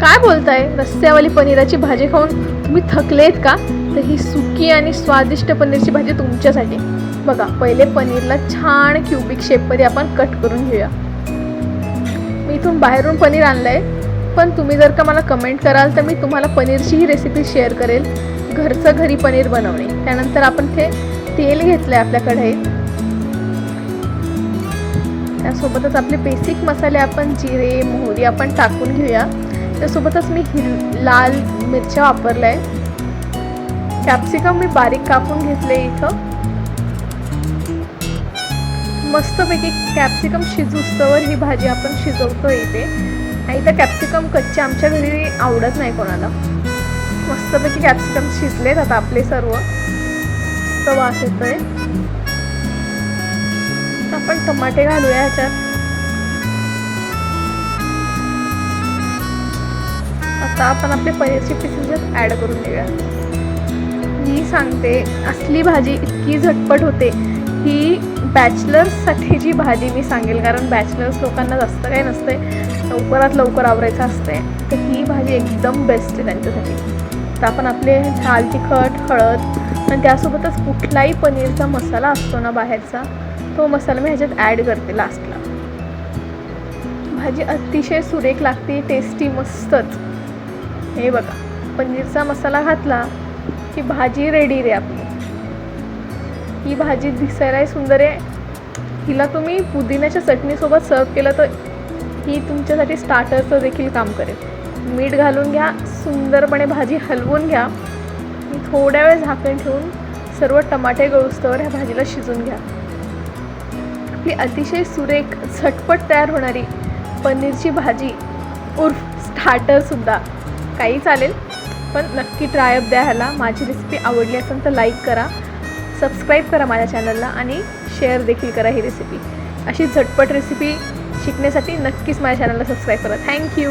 काय बोलताय? रस्त्यावाली पनीराची भाजी खाऊन तुम्ही थकलेत का? तर ही सुकी आणि स्वादिष्ट पनीरची भाजी तुमच्यासाठी. बघा पहिले पनीरला छान क्युबिक शेपमध्ये आपण कट करून घेऊया. मी इथून बाहेरून पनीर आणलं आहे पण तुम्ही जर का मला कमेंट कराल तर मी तुम्हाला पनीरची ही रेसिपी शेअर करेल. घरचं घरी पनीर बनवणे. त्यानंतर आपण ते तेल घेतलं आहे आपल्या कढईत. त्यासोबतच आपले बेसिक मसाले आपण जिरे मोहरी आपण टाकून घेऊया. त्यासोबतच मी हिर लाल मिरच्या वापरल्या आहे कॅप्सिकम मी बारीक कापून घेतले इथं. मस्तपैकी कॅप्सिकम शिजूस्तवर ही भाजी आपण शिजवतो इथे. आणि त्या कॅप्सिकम कच्चे आमच्या घरी आवडत नाही कोणाला. मस्तपैकी कॅप्सिकम शिजलेत आता आपले सर्व. मस्त वास येतोय. आपण टमाटे घालूया ह्याच्यात. आता आपण आपले पनीरचे पीसेस ॲड करून देऊया मी सांगते असली भाजी इतकी झटपट होते ही बॅचलर्ससाठी जी भाजी मी सांगेल कारण बॅचलर्स लोकांना जास्त काही नसते लवकरात लवकर आवरायचं असते तर ही भाजी एकदम बेस्ट आहे त्यांच्यासाठी. तर आपण आपले लाल तिखट हळद आणि त्यासोबतच कुठलाही पनीरचा मसाला असतो ना बाहेरचा तो मसाला मी ह्याच्यात ॲड करते लास्टला भाजी अतिशय सुरेख लागते टेस्टी मस्तच. हे बघा पनीरचा मसाला घातला की भाजी रेडी रे आपली. ही भाजी दिसायलाही सुंदर आहे. हिला तुम्ही पुदिन्याच्या चटणीसोबत सर्व केलं तर ही तुमच्यासाठी स्टार्टरचं देखील काम करेल. मीठ घालून घ्या सुंदरपणे भाजी हलवून घ्या. थोड्या वेळ झाकण ठेवून सर्व टमाटे गळूस्तवर ह्या भाजीला शिजून घ्या. आपली अतिशय सुरेख झटपट तयार होणारी पनीरची भाजी उर्फ स्टार्टरसुद्धा काही चालेल पण नक्की ट्रायअप द्या ह्याला. माझी रेसिपी आवडली असेल तर लाईक करा सबस्क्राईब करा माझ्या चॅनलला आणि शेअर देखील करा ही रेसिपी अशी झटपट रेसिपी शिकण्यासाठी नक्कीच माझ्या चॅनलला सबस्क्राईब करा. थँक्यू